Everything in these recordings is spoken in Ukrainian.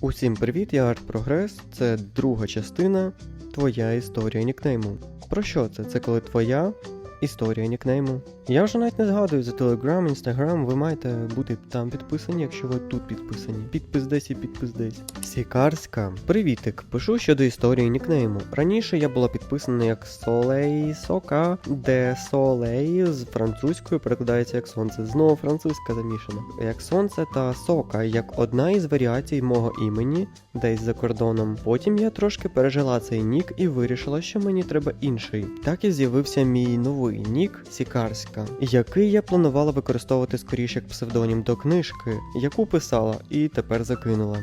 Усім привіт, я Прогрес. Це друга частина Твоя історія нікнейму. Про що це? Це коли твоя історія нікнейму. Я вже навіть не згадую за Telegram, Instagram, ви маєте бути там підписані, якщо ви тут підписані. Підпис десь і підпис десь. Сікарська. Привітик. Пишу щодо історії нікнейму. Раніше я була підписана як Солей Сока, де Солей з французькою перекладається як сонце. Знову французька замішана. Як сонце та сока, як одна із варіацій мого імені, десь за кордоном. Потім я трошки пережила цей нік і вирішила, що мені треба інший. Так і з'явився мій новий нік Сікарська, який я планувала використовувати скоріше як псевдонім до книжки, яку писала і тепер закинула.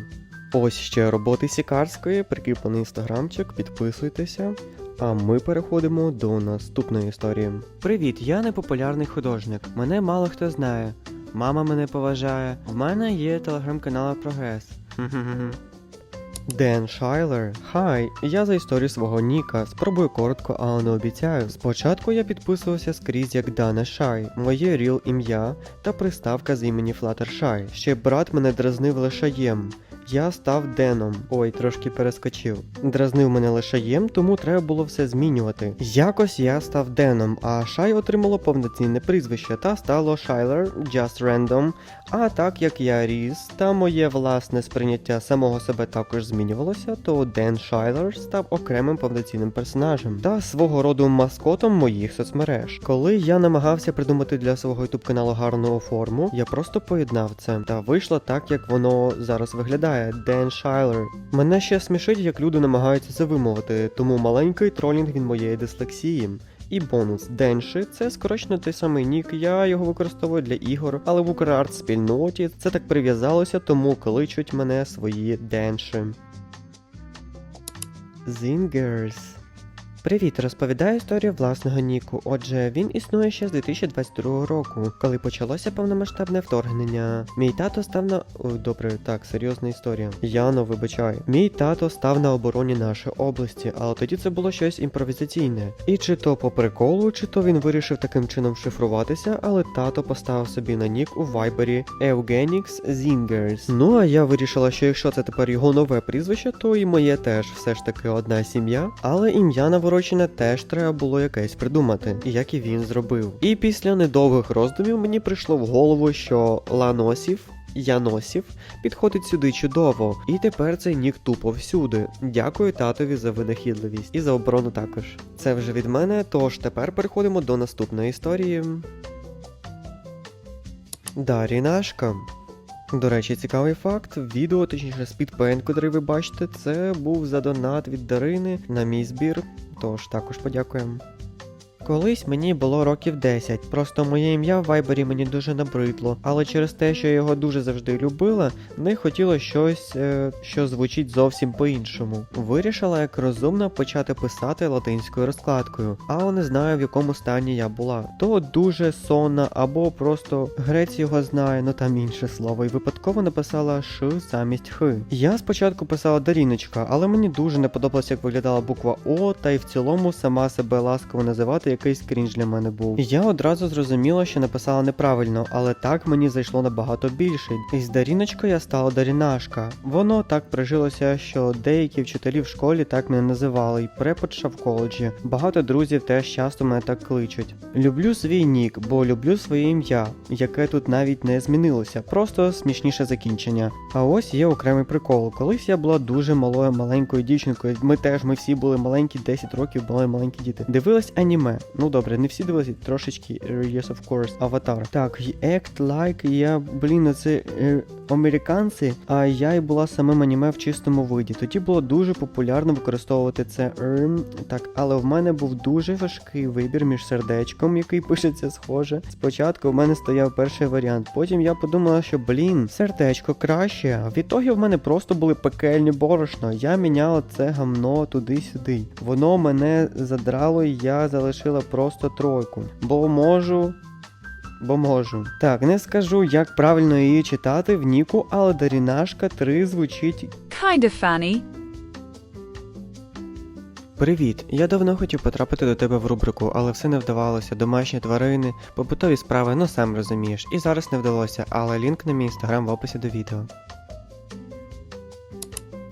Ось ще роботи Сікарської, прикріплений інстаграмчик, підписуйтеся. А ми переходимо до наступної історії. Привіт, я непопулярний художник. Мене мало хто знає. Мама мене поважає. В мене є телеграм-канал Прогрес. Ден Шайлер. Хай, я за історію свого Ніка. Спробую коротко, але не обіцяю. Спочатку я підписувався скрізь як Дана Шай, моє ріл ім'я та приставка з імені Флаттершай. Ще брат мене дразнив лишаєм. Я став Деном. Ой, трошки перескочив. Дразнив мене лишаєм, тому треба було все змінювати. Якось я став Деном, а Шай отримало повноцінне прізвище та стало Шайлер Just Random. А так як я ріс, та моє власне сприйняття самого себе також змінювалося, то Ден Шайлер став окремим повноцінним персонажем та свого роду маскотом моїх соцмереж. Коли я намагався придумати для свого ютуб каналу гарну форму, я просто поєднав це та вийшло так, як воно зараз виглядає. Ден Шайлер. Мене ще смішить, як люди намагаються це вимовити, тому маленький тролінг від моєї дислексії. І бонус Денши це скорочено той самий нік, я його використовую для ігор, але в Украрт спільноті це так прив'язалося, тому кличуть мене свої денши. Zingers. Привіт, розповідаю історію власного Ніку. Отже, він існує ще з 2022 року, коли почалося повномасштабне вторгнення. Мій тато став на. О, добре, так, серйозна історія. Яно, вибачай. Мій тато став на обороні нашої області, але тоді це було щось імпровізаційне. І чи то по приколу, чи то він вирішив таким чином шифруватися, але тато поставив собі на нік у вайбері Eugenix Zingers. Ну а я вирішила, що якщо це тепер його нове прізвище, то і моє теж все ж таки одна сім'я. Але ім'я наворочене теж треба було якесь придумати, як і він зробив. І після недовгих роздумів мені прийшло в голову, що Ланосів. Яносів підходить сюди чудово, і тепер цей нік тупо всюди. Дякую татові за винахідливість і за оборону також. Це вже від мене, тож тепер переходимо до наступної історії. Дарінашка. До речі, цікавий факт. Відео, точніше, спідпейн, котрий ви бачите, це був за донат від Дарини на мій збір. Тож також подякуємо. Колись мені було років 10, просто моє ім'я в вайбері мені дуже набридло, але через те, що я його дуже завжди любила, не хотіло щось, е, що звучить зовсім по-іншому. Вирішила як розумно почати писати латинською розкладкою, але не знаю в якому стані я була. То дуже сонна, або просто грець його знає, ну там інше слово, і випадково написала Ш замість Х. Я спочатку писала Даріночка, але мені дуже не подобалося, як виглядала буква О, та й в цілому сама себе ласково називати якийсь крінж для мене був. Я одразу зрозуміла, що написала неправильно, але так мені зайшло набагато більше. І з Даріночкою я стала Дарінашка. Воно так прижилося, що деякі вчителі в школі так мене називали, і преподша в коледжі. Багато друзів теж часто мене так кличуть. Люблю свій нік, бо люблю своє ім'я, яке тут навіть не змінилося, просто смішніше закінчення. А ось є окремий прикол. Колись я була дуже малою маленькою дівчинкою. Ми теж ми всі були маленькі, 10 років були маленькі діти. Дивились аніме. Ну добре, не всі дивилися, трошечки е, Yes of course, аватар. Так, Act Like, я, блін, це е, американці, а я і була самим аніме в чистому виді. Тоді було дуже популярно використовувати це ем, так, але в мене був дуже важкий вибір між сердечком, який пишеться схоже. Спочатку в мене стояв перший варіант, потім я подумала, що блін, сердечко краще. В ітогі в мене просто були пекельні борошно. Я міняла це гамно туди-сюди. Воно мене задрало, і я залишила просто тройку. Бо можу. Бо можу. Так, не скажу, як правильно її читати в Ніку, але Дарінашка 3 звучить Kinda funny. Привіт! Я давно хотів потрапити до тебе в рубрику, але все не вдавалося. Домашні тварини, побутові справи, ну сам розумієш. І зараз не вдалося, але лінк на мій інстаграм в описі до відео.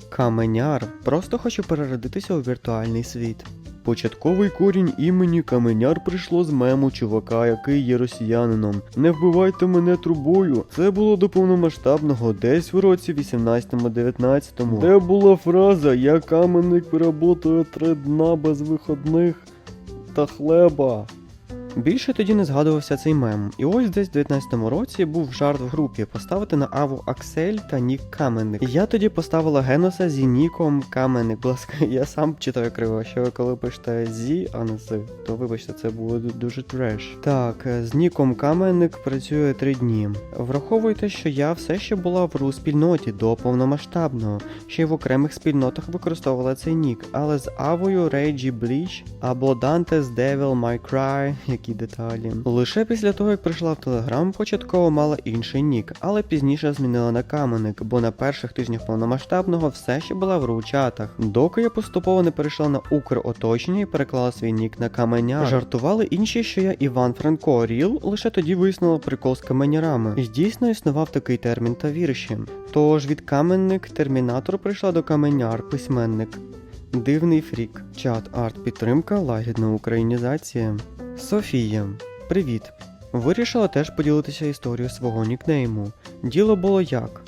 Каменяр. Просто хочу переродитися у віртуальний світ. Початковий корінь імені Каменяр прийшло з мему чувака, який є росіянином. Не вбивайте мене трубою. Це було до повномасштабного, десь в році 18-19. Де була фраза Я каменник переработаю три дна без виходних та хлеба. Більше тоді не згадувався цей мем. І ось десь в 19-му році був жарт в групі поставити на Аву Аксель та Нік Каменник. Я тоді поставила Геноса зі Ніком Каменник. Будь ласка, я сам читаю криво, що ви коли пишете зі, а не з, то вибачте, це було дуже треш. Так, е, з Ніком Каменник працює три дні. Враховуйте, що я все ще була в ру спільноті до повномасштабного. Ще й в окремих спільнотах використовувала цей нік, але з Авою Rage Bleach або Dante's Devil May Cry, які деталі. Лише після того, як прийшла в Телеграм, початково мала інший нік, але пізніше змінила на каменник, бо на перших тижнях повномасштабного все ще була в ру чатах. Доки я поступово не перейшла на Укр оточення і переклала свій нік на каменяр. Жартували інші, що я Іван Франко Ріл, лише тоді вияснила прикол з каменярами. І дійсно існував такий термін та вірші. Тож від каменник термінатор прийшла до каменяр письменник. Дивний фрік. Чат арт підтримка, лагідна українізація. Софія, привіт. Вирішила теж поділитися історією свого нікнейму. Діло було як?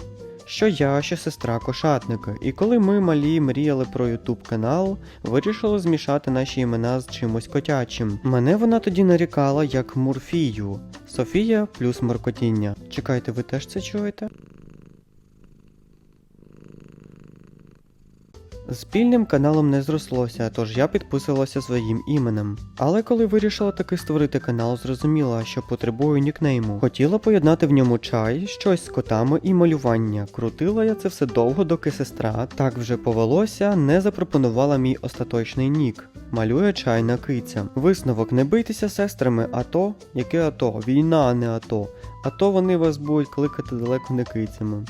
Що я, що сестра кошатника, і коли ми малі мріяли про ютуб канал, вирішили змішати наші імена з чимось котячим. Мене вона тоді нарікала як Мурфію. Софія плюс моркотіння. Чекайте, ви теж це чуєте? Спільним каналом не зрослося, тож я підписувалася своїм іменем. Але коли вирішила таки створити канал, зрозуміла, що потребую нікнейму. Хотіла поєднати в ньому чай, щось з котами і малювання. Крутила я це все довго, доки сестра, так вже повелося, не запропонувала мій остаточний нік. Малює чайна киця. Висновок не бийтеся сестрами, АТО, яке АТО? Війна, а не АТО. А то вони вас будуть кликати далеко не кицями.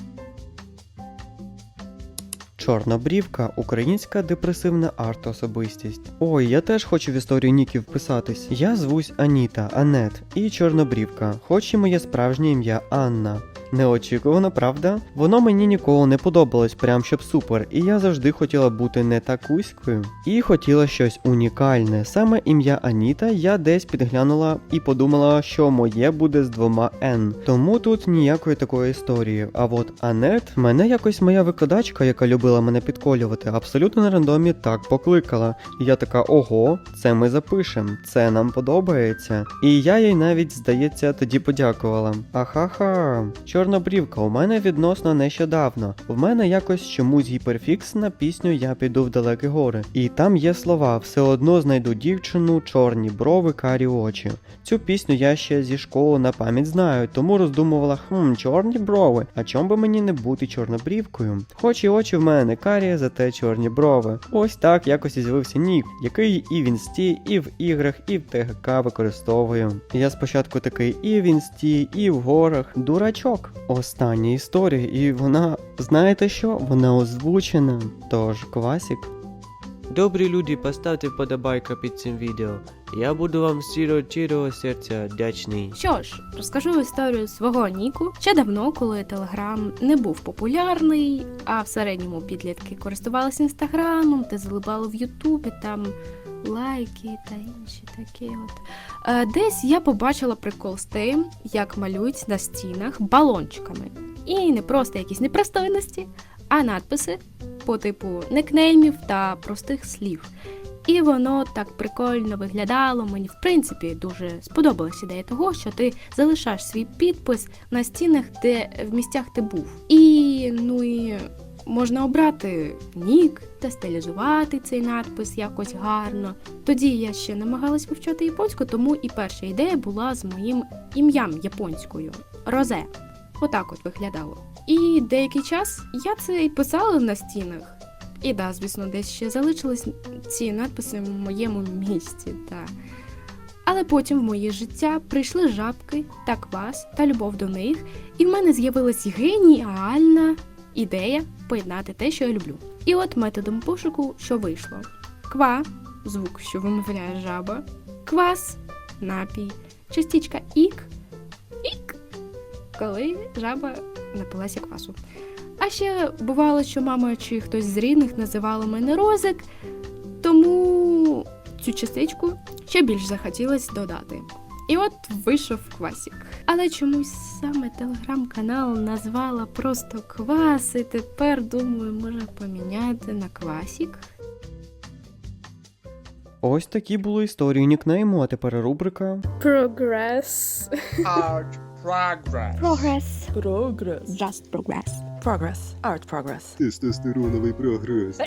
Чорнобрівка українська депресивна арт-особистість. Ой, я теж хочу в історію ніків вписатись. Я звусь Аніта, Анет і Чорнобрівка, хоч і моє справжнє ім'я Анна. Неочікувано, правда? Воно мені ніколи не подобалось, прям щоб супер, і я завжди хотіла бути не такуською. І хотіла щось унікальне. Саме ім'я Аніта я десь підглянула і подумала, що моє буде з двома Н. Тому тут ніякої такої історії. А от Анет, мене якось моя викладачка, яка любила мене підколювати, абсолютно на рандомі так покликала. Я така, ого, це ми запишем, це нам подобається. І я їй навіть, здається, тоді подякувала. Ахаха, чорнобрівка, у мене відносно нещодавно. В мене якось чомусь гіперфікс на пісню Я піду в далекі гори. І там є слова: все одно знайду дівчину, чорні брови, карі очі. Цю пісню я ще зі школи на пам'ять знаю, тому роздумувала, хм, чорні брови, а чом би мені не бути чорнобрівкою? Хоч і очі в мене не карі, зате чорні брови. Ось так якось і з'явився нік, який і в інсті, і в іграх, і в ТГК використовую. Я спочатку такий і в інсті, і в горах. Дурачок. Остання історія, і вона, знаєте що? Вона озвучена. Тож, класік. Добрі люди, поставте вподобайка під цим відео. Я буду вам щиро щирого серця вдячний. Що ж, розкажу історію свого Ніку ще давно, коли Телеграм не був популярний, а в середньому підлітки користувалися інстаграмом та залипали в Ютубі там лайки та інші такі от. Е, десь я побачила прикол з тим, як малюють на стінах балончиками. І не просто якісь непристойності, а надписи по типу никнеймів та простих слів. І воно так прикольно виглядало. Мені в принципі дуже сподобалась ідея того, що ти залишаєш свій підпис на стінах, де в місцях ти був. І ну і можна обрати нік та стилізувати цей надпис якось гарно. Тоді я ще намагалась вивчати японську, тому і перша ідея була з моїм ім'ям японською Розе. Отак от виглядало. І деякий час я це і писала на стінах. І да, звісно, десь ще залишились ці надписи в моєму місці. Та. Але потім в моє життя прийшли жабки та квас та любов до них, і в мене з'явилась геніальна ідея поєднати те, що я люблю. І от методом пошуку, що вийшло: ква звук, що вимовляє жаба, квас напій, частічка ік, ік, коли жаба напилася квасу. А ще бувало, що мама чи хтось з рідних називало мене Розик, тому цю частичку ще більш захотілось додати. І от вийшов квасік. Але чомусь саме телеграм-канал назвала просто квас, і тепер думаю, може поміняти на квасік. Ось такі були історії нікнейму, а тепер рубрика. Progress. Art progress. Progress. Progress. Just progress. Progress. Art progress. Тестостероновий прогрес.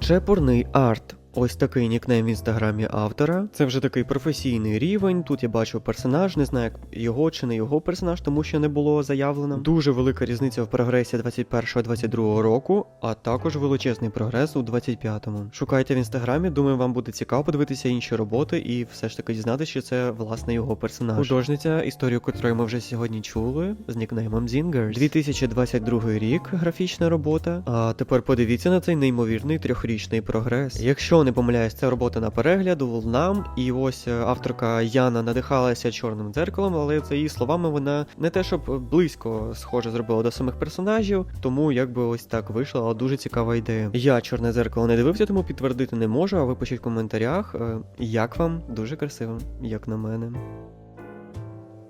Чепурний арт. Ось такий нікнейм в інстаграмі автора. Це вже такий професійний рівень. Тут я бачу персонаж, не знаю, як його чи не його персонаж, тому що не було заявлено. Дуже велика різниця в прогресі 21-22 року, а також величезний прогрес у 25-му. Шукайте в інстаграмі, думаю, вам буде цікаво подивитися інші роботи і все ж таки дізнатися, що це власне його персонаж. Художниця, історію котрої ми вже сьогодні чули, з нікнеймом Zingers. 2022 рік, графічна робота. А тепер подивіться на цей неймовірний трьохрічний прогрес. Якщо не помиляюсь, це робота на перегляд у нам. І ось е, авторка Яна надихалася чорним дзеркалом, але за її словами, вона не те, щоб близько схоже зробила до самих персонажів, тому якби ось так вийшла, але дуже цікава ідея. Я чорне дзеркало не дивився, тому підтвердити не можу. А ви пишіть в коментарях, е, як вам дуже красиво, як на мене.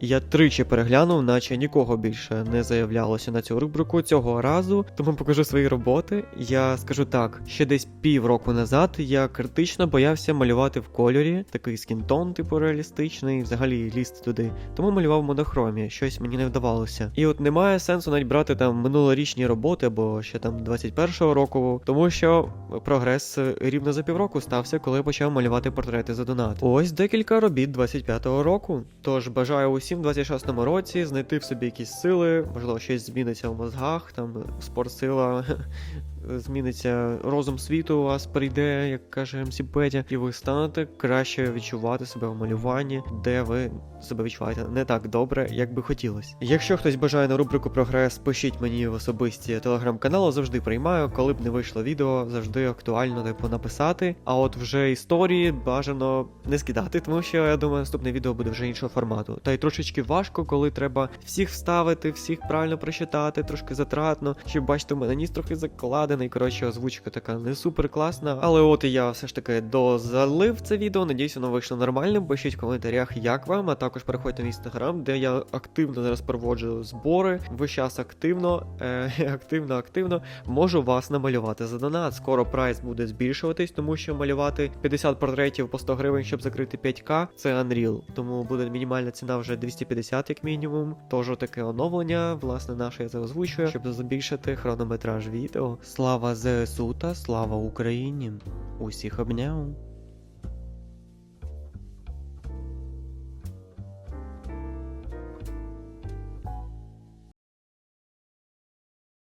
Я тричі переглянув, наче нікого більше не заявлялося на цю рубрику цього разу, тому покажу свої роботи. Я скажу так, ще десь півроку назад я критично боявся малювати в кольорі, такий скінтон, типу реалістичний, взагалі лізти туди. Тому малював в монохромі, щось мені не вдавалося. І от немає сенсу навіть брати там минулорічні роботи або ще там 21-го року, тому що прогрес рівно за півроку стався, коли я почав малювати портрети за донат. Ось декілька робіт 25-го року. Тож бажаю усім в 26-му році знайти в собі якісь сили, можливо, щось зміниться в мозгах, там спортсила. Зміниться розум світу, у вас прийде, як каже МС Петя, і ви станете краще відчувати себе в малюванні, де ви себе відчуваєте не так добре, як би хотілося. Якщо хтось бажає на рубрику Прогрес, пишіть мені в особисті телеграм-каналу, завжди приймаю. Коли б не вийшло відео, завжди актуально типу написати. А от вже історії бажано не скидати, тому що я думаю, наступне відео буде вже іншого формату. Та й трошечки важко, коли треба всіх вставити, всіх правильно прочитати, трошки затратно. Чи бачите, у мене ніс трохи закладений. Коротше, озвучка така не супер класна. Але от і я все ж таки дозалив це відео. Надіюсь, воно вийшло нормальним. Пишіть в коментарях, як вам, а також переходьте в інстаграм, де я активно зараз проводжу збори. Ви час активно, е, активно, активно можу вас намалювати за донат. Скоро прайс буде збільшуватись, тому що малювати 50 портретів по 100 гривень, щоб закрити 5к, це Unreal. Тому буде мінімальна ціна вже 250 як мінімум. Тож таке оновлення, власне, наше я це озвучую, щоб збільшити хронометраж відео. Слава ЗСУ та слава Україні! Усіх обняв!